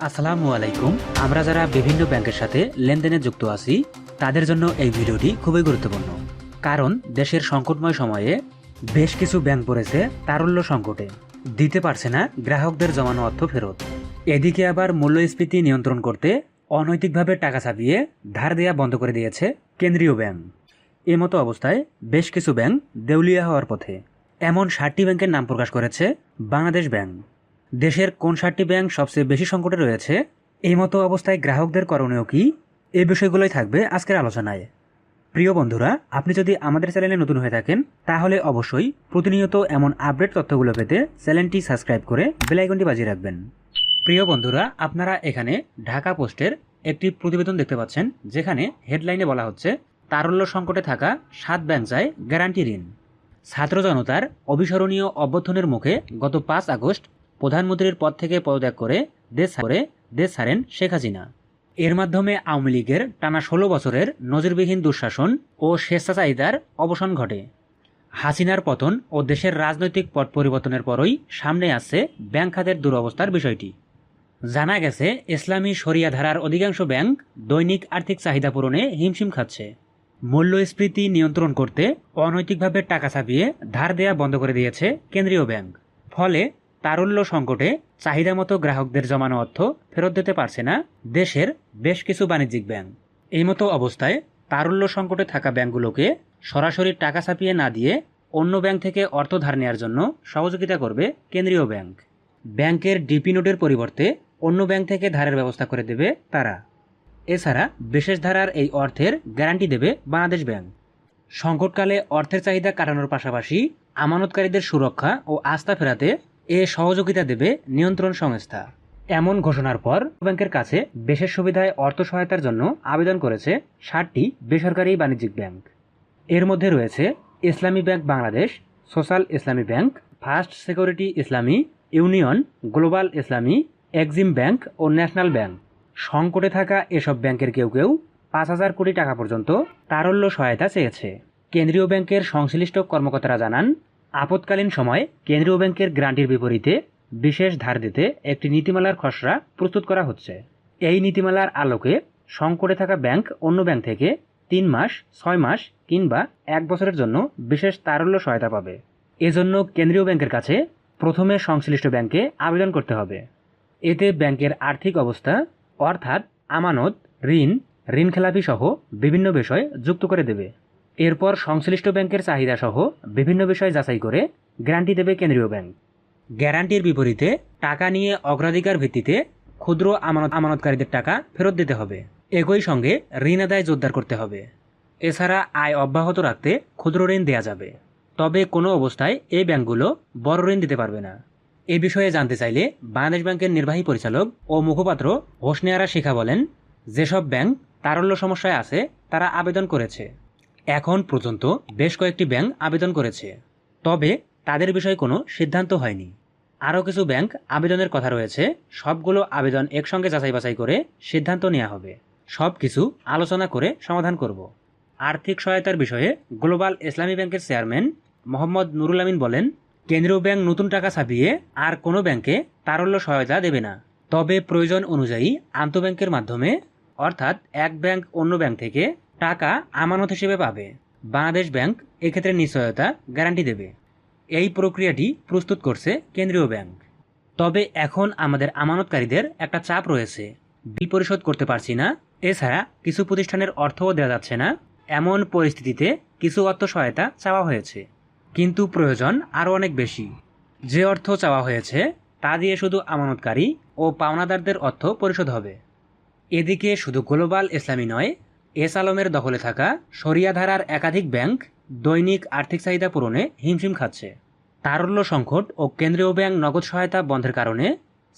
আসসালামু আলাইকুম। আমরা যারা বিভিন্ন ব্যাংকের সাথে লেনদেনে যুক্ত আছি, তাদের জন্য এই ভিডিওটি খুবই গুরুত্বপূর্ণ। কারণ দেশের সংকটময় সময়ে বেশ কিছু ব্যাংক পড়েছে তারল্য সংকটে। দিতে পারছে না গ্রাহকদের জমানো অর্থ ফেরত। এদিকে আবার মূল্যস্ফীতি নিয়ন্ত্রণ করতে অনৈতিকভাবে টাকা ছাপিয়ে ধার দেওয়া বন্ধ করে দিয়েছে কেন্দ্রীয় ব্যাংক। এমতো অবস্থায় বেশ কিছু ব্যাংক দেউলিয়া হওয়ার পথে। এমন ষাটটি ব্যাংকের নাম প্রকাশ করেছে বাংলাদেশ ব্যাংক। দেশের কোন সাতটি ব্যাংক সবচেয়ে বেশি সংকটে রয়েছে? এই মতো অবস্থায় গ্রাহকদের করণীয় কি? এই বিষয়গুলোই থাকবে আজকের আলোচনায়। প্রিয় বন্ধুরা, আপনি যদি আমাদের চ্যানেলে নতুন হয়ে থাকেন, তাহলে অবশ্যই প্রতিনিয়ত এমন আপডেট তথ্যগুলো পেতে চ্যানেলটি সাবস্ক্রাইব করে বেলাইকনটি বাজিয়ে রাখবেন। প্রিয় বন্ধুরা, আপনারা এখানে ঢাকা পোস্টের একটি প্রতিবেদন দেখতে পাচ্ছেন, যেখানে হেডলাইনে বলা হচ্ছে, তারল্য সংকটে থাকা সাত ব্যাংক চায় গ্যারান্টি ঋণ। ছাত্র জনতার অবিস্মরণীয় অভ্যর্থনের মুখে গত পাঁচ আগস্ট প্রধানমন্ত্রীর পদ থেকে পদত্যাগ করে দেশ করে দেশ ছাড়েন শেখ হাসিনা। এর মাধ্যমে আওয়ামী লীগের টানা ষোলো বছরের নজিরবিহীন দুঃশাসন ও স্বেচ্ছাচারিতার অবসান ঘটে। হাসিনার পতন ও দেশের রাজনৈতিক পট পরিবর্তনের পরই সামনে আসছে ব্যাংক খাতের দুরবস্থার বিষয়টি। জানা গেছে, ইসলামী শরিয়া ধারার অধিকাংশ ব্যাংক দৈনিক আর্থিক চাহিদা পূরণে হিমশিম খাচ্ছে। মূল্যস্ফীতি নিয়ন্ত্রণ করতে অনৈতিকভাবে টাকা ছাপিয়ে ধার দেয়া বন্ধ করে দিয়েছে কেন্দ্রীয় ব্যাংক। ফলে তারল্য সংকটে চাহিদা মতো গ্রাহকদের জমানো অর্থ ফেরত দিতে পারছে না দেশের বেশ কিছু বাণিজ্যিক ব্যাংক। এই মতো অবস্থায় তারল্য সংকটে থাকা ব্যাংকগুলোকে সরাসরি টাকা ছাপিয়ে না দিয়ে অন্য ব্যাংক থেকে অর্থ ধার নেওয়ার জন্য সহযোগিতা করবে কেন্দ্রীয় ব্যাংক। ব্যাংকের ডিপি নোটের পরিবর্তে অন্য ব্যাংক থেকে ধারের ব্যবস্থা করে দেবে তারা। এছাড়া বিশেষ ধারার এই অর্থের গ্যারান্টি দেবে বাংলাদেশ ব্যাংক। সংকটকালে অর্থের চাহিদা কাটানোর পাশাপাশি আমানতকারীদের সুরক্ষা ও আস্থা ফেরাতে এ সহযোগিতা দেবে নিয়ন্ত্রণ সংস্থা। এমন ঘোষণার পর ব্যাংকের কাছে বিশেষ সুবিধায় অর্থ সহায়তার জন্য আবেদন করেছে ষাটটি বেসরকারি বাণিজ্যিক ব্যাংক। এর মধ্যে রয়েছে Islami Bank Bangladesh, Social Islami Bank, First Security Islami, Union, Global Islami, Exim Bank ও ন্যাশনাল ব্যাংক। সংকটে থাকা এসব ব্যাংকের কেউ কেউ পাঁচ হাজার কোটি টাকা পর্যন্ত তারল্য সহায়তা চেয়েছে। কেন্দ্রীয় ব্যাংকের সংশ্লিষ্ট কর্মকর্তারা জানান আপৎকালীন সময়ে কেন্দ্রীয় ব্যাংকের গ্রান্টের বিপরীতে বিশেষ ধার দিতে একটি নীতিমালার খসড়া প্রস্তুত করা হচ্ছে। এই নীতিমালার আলোকে সংকটে থাকা ব্যাংক অন্য ব্যাংক থেকে তিন মাস, ছয় মাস কিংবা এক বছরের জন্য বিশেষ তারল্য সহায়তা পাবে। এজন্য কেন্দ্রীয় ব্যাংকের কাছে প্রথমে সংশ্লিষ্ট ব্যাংকে আবেদন করতে হবে। এতে ব্যাংকের আর্থিক অবস্থা, অর্থাৎ আমানত, ঋণ ঋণ খেলাপি সহ বিভিন্ন বিষয় যুক্ত করে দেবে। এরপর সংশ্লিষ্ট ব্যাংকের চাহিদা সহ বিভিন্ন বিষয় যাচাই করে গ্যারান্টি দেবে কেন্দ্রীয় ব্যাংক। গ্যারান্টির বিপরীতে টাকা নিয়ে অগ্রাধিকার ভিত্তিতে ক্ষুদ্র আমানত আমানতকারীদের টাকা ফেরত দিতে হবে। একই সঙ্গে ঋণ আদায় জোরদার করতে হবে। এছাড়া আয় অব্যাহত রাখতে ক্ষুদ্র ঋণ দেওয়া যাবে। তবে কোনো অবস্থায় এই ব্যাংকগুলো বড় ঋণ দিতে পারবে না। এ বিষয়ে জানতে চাইলে বাংলাদেশ ব্যাংকের নির্বাহী পরিচালক ও মুখপাত্র হোসনেয়ারা শিখা বলেন, যেসব ব্যাংক তারল্য সমস্যায় আছে, তারা আবেদন করেছে। এখন পর্যন্ত বেশ কয়েকটি ব্যাংক আবেদন করেছে, তবে তাদের বিষয়ে কোনো সিদ্ধান্ত হয়নি। আরও কিছু ব্যাংক আবেদনের কথা রয়েছে, সবগুলো আবেদন একসঙ্গে যাচাই বাছাই করে সিদ্ধান্ত নেওয়া হবে। সব কিছু আলোচনা করে সমাধান করব। আর্থিক সহায়তার বিষয়ে গ্লোবাল ইসলামী ব্যাংকের চেয়ারম্যান মোহাম্মদ নুরুল আমিন বলেন, কেন্দ্রীয় ব্যাংক নতুন টাকা ছাপিয়ে আর কোনো ব্যাংকে তারল্য সহায়তা দেবে না। তবে প্রয়োজন অনুযায়ী আন্তঃব্যাংকের মাধ্যমে, অর্থাৎ এক ব্যাংক অন্য ব্যাংক থেকে টাকা আমানত হিসেবে পাবে। বাংলাদেশ ব্যাংক এক্ষেত্রে নিশ্চয়তা গ্যারান্টি দেবে। এই প্রক্রিয়াটি প্রস্তুত করছে কেন্দ্রীয় ব্যাংক। তবে এখন আমাদের আমানতকারীদের একটা চাপ রয়েছে। বিল পরিশোধ করতে পারছি না। এছাড়া কিছু প্রতিষ্ঠানের অর্থও দেওয়া যাচ্ছে না। এমন পরিস্থিতিতে কিছু অর্থ সহায়তা চাওয়া হয়েছে। কিন্তু প্রয়োজন আরও অনেক বেশি। যে অর্থ চাওয়া হয়েছে, তা দিয়ে শুধু আমানতকারী ও পাওনাদারদের অর্থ পরিশোধ হবে। এদিকে শুধু গ্লোবাল ইসলামী নয় এস আলমের দখলে থাকা শরিয়া ধারার একাধিক ব্যাংক দৈনিক আর্থিক চাহিদা পূরণে হিমশিম খাচ্ছে। তারল্য সংকট ও কেন্দ্রীয় ব্যাংক নগদ সহায়তা বন্ধের কারণে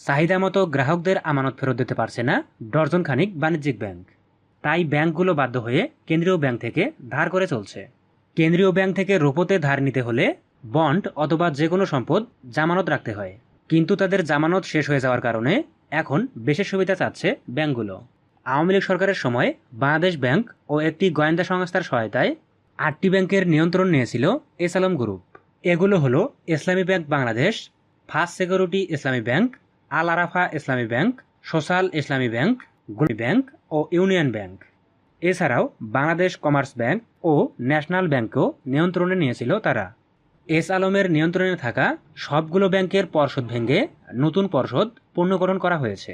চাহিদা মতো গ্রাহকদের আমানত ফেরত দিতে পারছে না ডর্জন খানিক বাণিজ্যিক ব্যাংক। তাই ব্যাংকগুলো বাধ্য হয়ে কেন্দ্রীয় ব্যাংক থেকে ধার করে চলছে। কেন্দ্রীয় ব্যাংক থেকে রোপোতে ধার নিতে হলে বন্ড অথবা যে কোনো সম্পদ জামানত রাখতে হয়। কিন্তু তাদের জামানত শেষ হয়ে যাওয়ার কারণে এখন বেশি সুবিধা চাচ্ছে ব্যাংকগুলো। আওয়ামী লীগ সরকারের সময় বাংলাদেশ ব্যাংক ও একটি গোয়েন্দা সংস্থার সহায়তায় আটটি ব্যাংকের নিয়ন্ত্রণ নিয়েছিল এস আলম গ্রুপ। এগুলো হলো Islami Bank Bangladesh, First Security Islami Bank, Al Arafah Islami Bank, Social Islami Bank Grameen Bank ও ইউনিয়ন ব্যাংক। এছাড়াও বাংলাদেশ কমার্স ব্যাংক ও ন্যাশনাল ব্যাংকও নিয়ন্ত্রণে নিয়েছিল তারা। এস আলমের নিয়ন্ত্রণে থাকা সবগুলো ব্যাংকের পর্ষদ ভেঙে নতুন পর্ষদ পূর্ণকরণ করা হয়েছে।